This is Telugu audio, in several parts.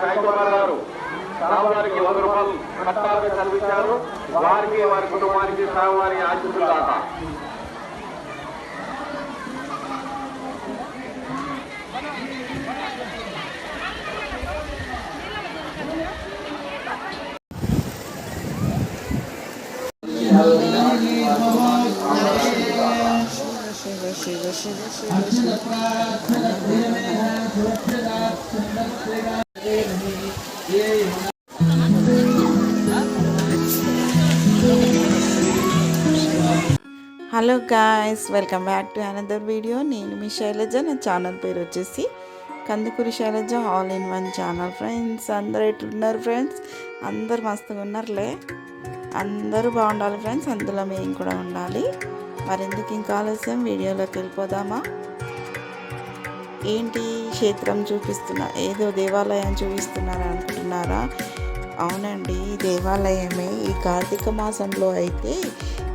సాయికుమార్ గారు స్వామివారికి వంద రూపాయలు కట్టాలని చదివించారు వారికి వారి కుటుంబానికి స్వామివారి ఆశిస్తులు కాక Shiva Shiva Shiva Shiva Shiva hello guys welcome back to another video నేను మీ శైలజ నా ఛానల్ పేరు వచ్చేసి Kandukuri Shailaja all in one channel friends అందరు ఎట్లున్నారు ఫ్రెండ్స్ అందరు మస్తుగా ఉన్నారులే. అందరూ బాగుండాలి ఫ్రెండ్స్ అందులో మేము కూడా ఉండాలి. మరెందుకు ఇంకా ఆలస్యం? వీడియోలోకి వెళ్ళిపోదామా? ఏంటి క్షేత్రం చూపిస్తున్నా ఏదో దేవాలయం చూపిస్తున్నారు అనుకుంటున్నారా అవునండి దేవాలయమే. ఈ కార్తీక మాసంలో అయితే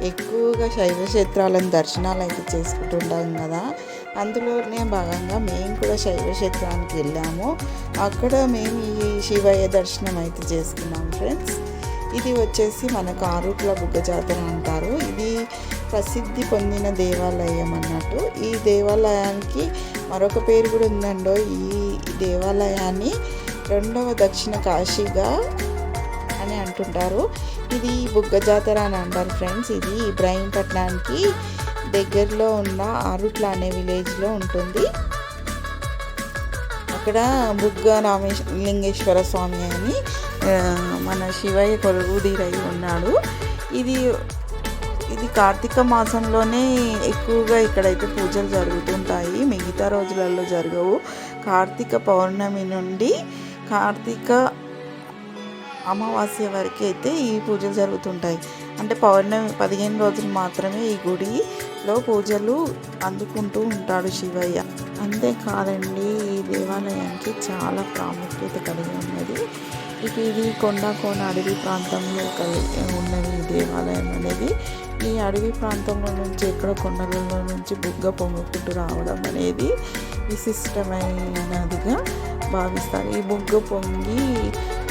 ఎక్కువగా శైవ క్షేత్రాలను దర్శనాలు అయితే చేసుకుంటుంటాం కదా. అందులోనే భాగంగా మేము కూడా శైవ క్షేత్రానికి వెళ్ళాము. అక్కడ మేము ఈ శివయ్య దర్శనం అయితే చేసుకున్నాం ఫ్రెండ్స్. ఇది వచ్చేసి మనకు ఆరుట్ల బుగ్గ జాతర అంటారు. ఇది ప్రసిద్ధి పొందిన దేవాలయం అన్నట్టు. ఈ దేవాలయానికి మరొక పేరు కూడా ఉందండో ఈ దేవాలయాన్ని రెండవ దక్షిణ కాశీగా అని అంటుంటారు. ఇది బుగ్గ జాతర అని అంటారు ఫ్రెండ్స్. ఇది ఇబ్రాహీంపట్నానికి దగ్గరలో ఉన్న ఆరుట్ల అనే విలేజ్లో ఉంటుంది. అక్కడ బుగ్గ రామేశ్ లింగేశ్వర స్వామి అని మన శివయ్య కొలువుదీరై ఉన్నాడు. ఇది ఈ కార్తీక మాసంలోనే ఎక్కువగా ఇక్కడైతే పూజలు జరుగుతుంటాయి. మిగతా రోజులలో జరగవు. కార్తీక పౌర్ణమి నుండి కార్తీక అమావాస్య వరకు అయితే ఈ పూజలు జరుగుతుంటాయి. అంటే పౌర్ణమి పదిహేను రోజులు మాత్రమే ఈ గుడిలో పూజలు అందుకుంటూ ఉంటాడు శివయ్య. అంతేకాదండి ఈ దేవాలయానికి చాలా ప్రాముఖ్యత కలిగి ఉన్నది. ఇక ఇది కొండ కోన అడవి ప్రాంతంలో కలిగి ఉన్నది ఈ దేవాలయం అనేది. ఈ అడవి ప్రాంతంలో నుంచి ఎక్కడ కొండలలో నుంచి బుగ్గ పొంగుకుంటూ రావడం అనేది విశిష్టమైనదిగా భావిస్తారు. ఈ బుగ్గ పొంగి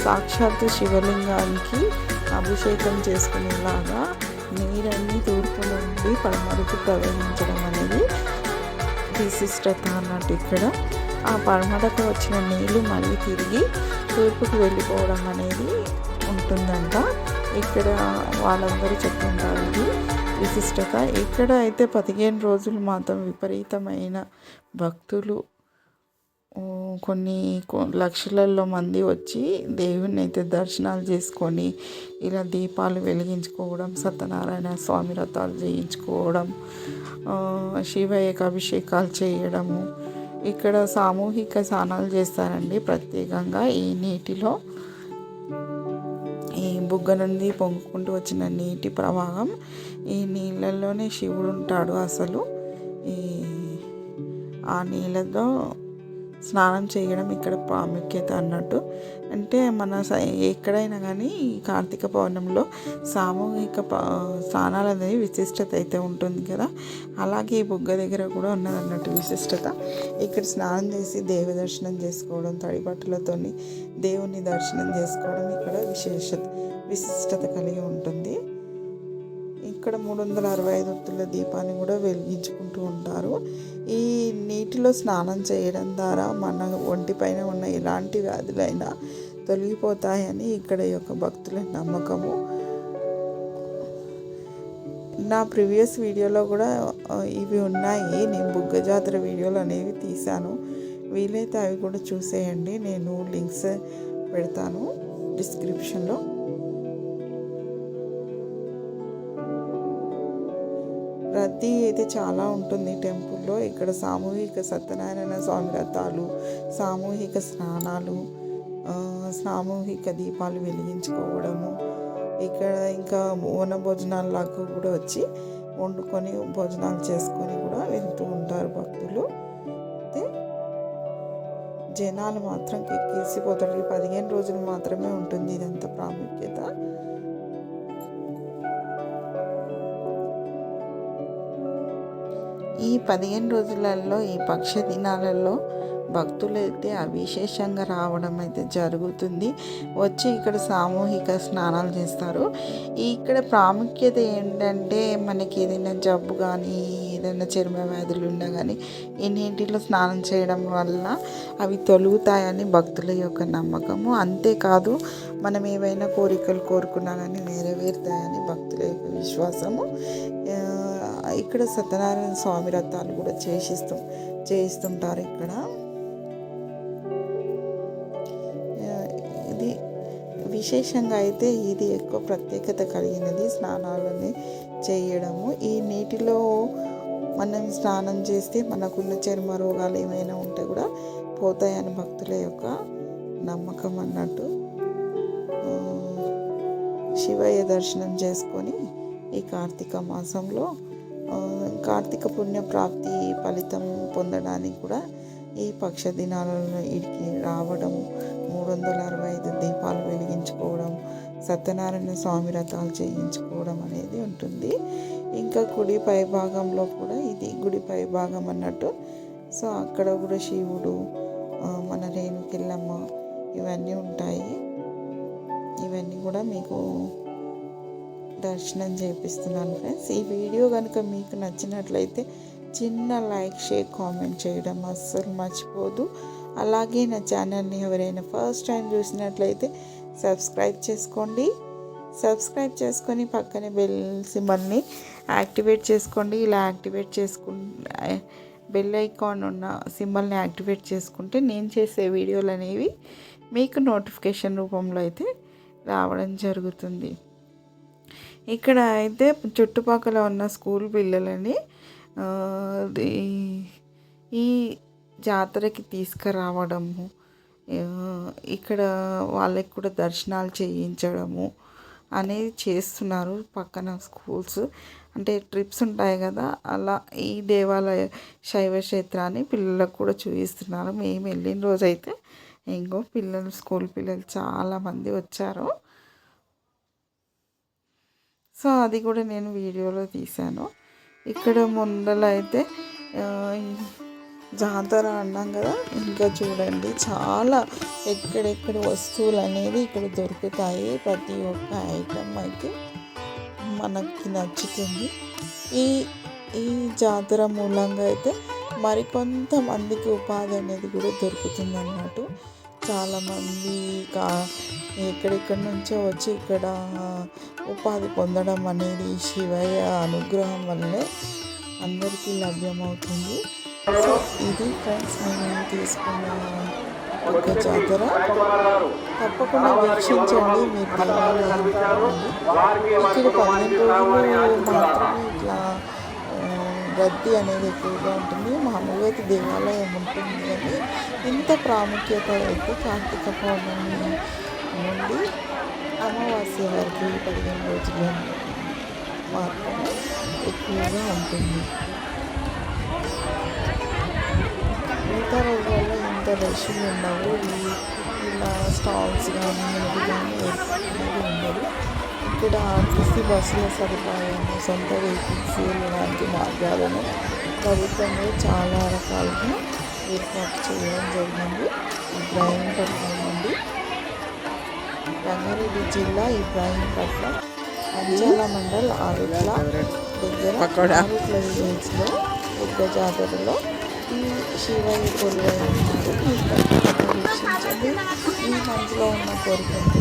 సాక్షాత్తు శివలింగానికి అభిషేకం చేసుకునేలాగా నీరన్నీ తూర్పు నుండి పడమరకు ప్రవహించడం అనేది విశిష్టత అన్నట్టు ఇక్కడ ఆ పడమరకు వచ్చిన నీళ్ళు మళ్ళీ తిరిగి తూర్పుకు వెళ్ళిపోవడం అనేది ఉంటుందంట. ఇక్కడ వాళ్ళందరూ చెప్తుంటారు ఇది విశిష్టత. ఇక్కడ అయితే పదిహేను రోజులు మాత్రం విపరీతమైన భక్తులు కొన్ని లక్షలలో మంది వచ్చి దేవుణ్ణి అయితే దర్శనాలు చేసుకొని ఇలా దీపాలు వెలిగించుకోవడం సత్యనారాయణ స్వామి రథాలు చేయించుకోవడం శివ శివయ్యకు అభిషేకాలు చేయడము ఇక్కడ సామూహిక స్నానాలు చేస్తారండి. ప్రత్యేకంగా ఈ నీటిలో ఈ బుగ్గ నుండి పొంగుకుంటూ వచ్చిన నీటి ప్రవాహం ఈ నీళ్ళల్లోనే శివుడు ఉంటాడు అసలు. ఈ ఆ నీళ్ళతో స్నానం చేయడం ఇక్కడ ప్రాముఖ్యత అన్నట్టు. అంటే మన ఎక్కడైనా కానీ కార్తీక పౌర్ణమిలో సామూహిక స్నానాలు అనేది విశిష్టత అయితే ఉంటుంది కదా. అలాగే ఈ బుగ్గ దగ్గర కూడా ఉన్నది అన్నట్టు విశిష్టత. ఇక్కడ స్నానం చేసి దేవ దర్శనం చేసుకోవడం తడి బట్టలతోని దేవుని దర్శనం చేసుకోవడం ఇక్కడ విశేషత విశిష్టత కలిగి ఉంటుంది. ఇక్కడ మూడు వందల అరవై ఐదు ఒత్తుల దీపాన్ని కూడా వెలిగించుకుంటూ ఉంటారు. ఈ నీటిలో స్నానం చేయడం ద్వారా మన ఒంటిపైన ఉన్న ఎలాంటి వ్యాధులైనా తొలగిపోతాయని ఇక్కడ యొక్క భక్తుల నమ్మకము. నా ప్రీవియస్ వీడియోలో కూడా ఇవి ఉన్నాయి. నేను బుగ్గ జాతర వీడియోలు అనేవి తీశాను. వీలైతే అవి కూడా చూసేయండి. నేను లింక్స్ పెడతాను డిస్క్రిప్షన్లో. రద్దీ అయితే చాలా ఉంటుంది టెంపుల్లో. ఇక్కడ సామూహిక సత్యనారాయణ స్వామి వ్రతాలు సామూహిక స్నానాలు సామూహిక దీపాలు వెలిగించుకోవడము. ఇక్కడ ఇంకా ఓన భోజనాలకు కూడా వచ్చి వండుకొని భోజనాలు చేసుకొని కూడా వెళ్తూ ఉంటారు భక్తులు. అయితే జనాలు మాత్రం ఎక్కేసిపోతారు ఈ పదిహేను రోజులు మాత్రమే ఉంటుంది ఇదంతా ప్రాముఖ్యత. ఈ పదిహేను రోజులలో ఈ పక్ష దినాలలో భక్తులైతే అవిశేషంగా రావడం అయితే జరుగుతుంది. వచ్చి ఇక్కడ సామూహిక స్నానాలు చేస్తారు. ఇక్కడ ప్రాముఖ్యత ఏంటంటే మనకి ఏదైనా జబ్బు కానీ ఏదైనా చర్మ వ్యాధులు ఉన్నా కానీ ఇన్నింటిలో స్నానం చేయడం వల్ల అవి తొలుగుతాయని భక్తుల యొక్క నమ్మకము. అంతేకాదు మనం ఏవైనా కోరికలు కోరుకున్నా కానీ నెరవేరుతాయని భక్తుల యొక్క విశ్వాసము. ఇక్కడ సత్యనారాయణ స్వామి రథాలు కూడా చేసిస్తూ చేయిస్తుంటారు ఇక్కడ. ఇది విశేషంగా అయితే ఇది ఎక్కువ ప్రత్యేకత కలిగినది స్నానాలని చేయడము. ఈ నీటిలో మనం స్నానం చేస్తే మనకున్న చర్మ రోగాలు ఏమైనా ఉంటే కూడా పోతాయని భక్తుల యొక్క నమ్మకం అన్నట్టు. శివయ్య దర్శనం చేసుకొని ఈ కార్తీక మాసంలో కార్తీక పుణ్య ప్రాప్తి ఫలితం పొందడానికి కూడా ఈ పక్ష దినాలలో ఇడికి రావడం మూడు వందల అరవై ఐదు దీపాలు వెలిగించుకోవడం సత్యనారాయణ స్వామి రథాలు చేయించుకోవడం అనేది ఉంటుంది. ఇంకా గుడి పై భాగంలో కూడా ఇది గుడి పై భాగం అన్నట్టు. సో అక్కడ కూడా శివుడు మన రేణుకెళ్ళమ్మ ఇవన్నీ ఉంటాయి. ఇవన్నీ కూడా మీకు దర్శనం చేపిస్తున్నాను ఫ్రెండ్స్. ఈ వీడియో కనుక మీకు నచ్చినట్లయితే చిన్న లైక్ షేర్ కామెంట్ చేయడం అస్సలు మర్చిపోదు. అలాగే నా ఛానల్ని ఎవరైనా ఫస్ట్ టైం చూసినట్లయితే సబ్స్క్రైబ్ చేసుకోండి. సబ్స్క్రైబ్ చేసుకొని పక్కనే బెల్ సిమ్మల్ని యాక్టివేట్ చేసుకోండి. ఇలా యాక్టివేట్ చేసుకు బెల్ ఐకాన్ ఉన్న సింబల్ని యాక్టివేట్ చేసుకుంటే నేను చేసే వీడియోలు అనేవి మీకు నోటిఫికేషన్ రూపంలో అయితే రావడం జరుగుతుంది. ఇక్కడ అయితే చుట్టుపక్కల ఉన్న స్కూల్ పిల్లలని ఈ- జాతరకి తీసుకురావడము ఇక్కడ వాళ్ళకి కూడా దర్శనాలు చేయించడము అనేది చేస్తున్నారు పక్కన స్కూల్స్. అంటే ట్రిప్స్ ఉంటాయి కదా అలా ఈ దేవాలయ శైవ క్షేత్రాన్ని పిల్లలకు కూడా చూపిస్తున్నారు. మేము వెళ్ళిన రోజైతే ఇంకో పిల్లలు స్కూల్ పిల్లలు చాలామంది వచ్చారు. సో అది కూడా నేను వీడియోలో తీశాను. ఇక్కడ ముందల అయితే జాతర అన్నాం కదా ఇంకా చూడండి చాలా ఎక్కడెక్కడ వస్తువులు అనేది ఇక్కడ దొరుకుతాయి ప్రతి ఒక్క ఐటమ్ అయితే మనకి నచ్చుతుంది. ఈ ఈ జాతర మూలంగా అయితే మరికొంతమందికి ఉపాధి అనేది కూడా దొరుకుతుంది అన్నట్టు చాలామంది కా ఎక్కడెక్కడి నుంచో వచ్చి ఇక్కడ ఉపాధి పొందడం అనేది శివయ్య అనుగ్రహం వల్లే అందరికీ లభ్యమవుతుంది. సో ఇది ఫ్రెండ్స్ నేను తీసుకున్న ఒక జాతర. తప్పకుండా వీక్షించండి మీరు ఇక్కడ పన్నెండు రోజులు మాత్రమే ఇట్లా రద్దీ అనేది ఎక్కువగా ఉంటుంది. మామూలుగా అయితే దేవాలయం ఉంటుంది కానీ ఇంత ప్రాముఖ్యత అయితే కార్తీక పౌర్ణమి నుండి అమావాస్య వరకు పదిహేను రోజులు మాత్రమే ఎక్కువగా ఉంటుంది. మిగతా రోజుల్లో ఇంత రష్ ఉండవు. ఇలా స్టాల్స్ కానీ ఇది కానీ ఉండదు ఇక్కడ ఆర్టీసీ బస్సుల సదుపాయం సొంత వెహికల్స్ వెళ్ళడానికి మార్గాలను ప్రభుత్వం కూడా చాలా రకాలుగా ఏర్పాటు చేయడం జరిగింది. ఇబ్రాహీంపట్నం నుండి రంగారెడ్డి జిల్లా ఇబ్రాహీంపట్నం అంచాల మండల్ ఆరుట్ల దగ్గర ఆరుట్ల విలేజ్లో పెద్ద జాతరలో ఈ శివయ్య కొలువై ఉన్నారు. మీరు తప్పకుండా వీక్షించండి. మీ మనసులో ఉన్న కోరికలు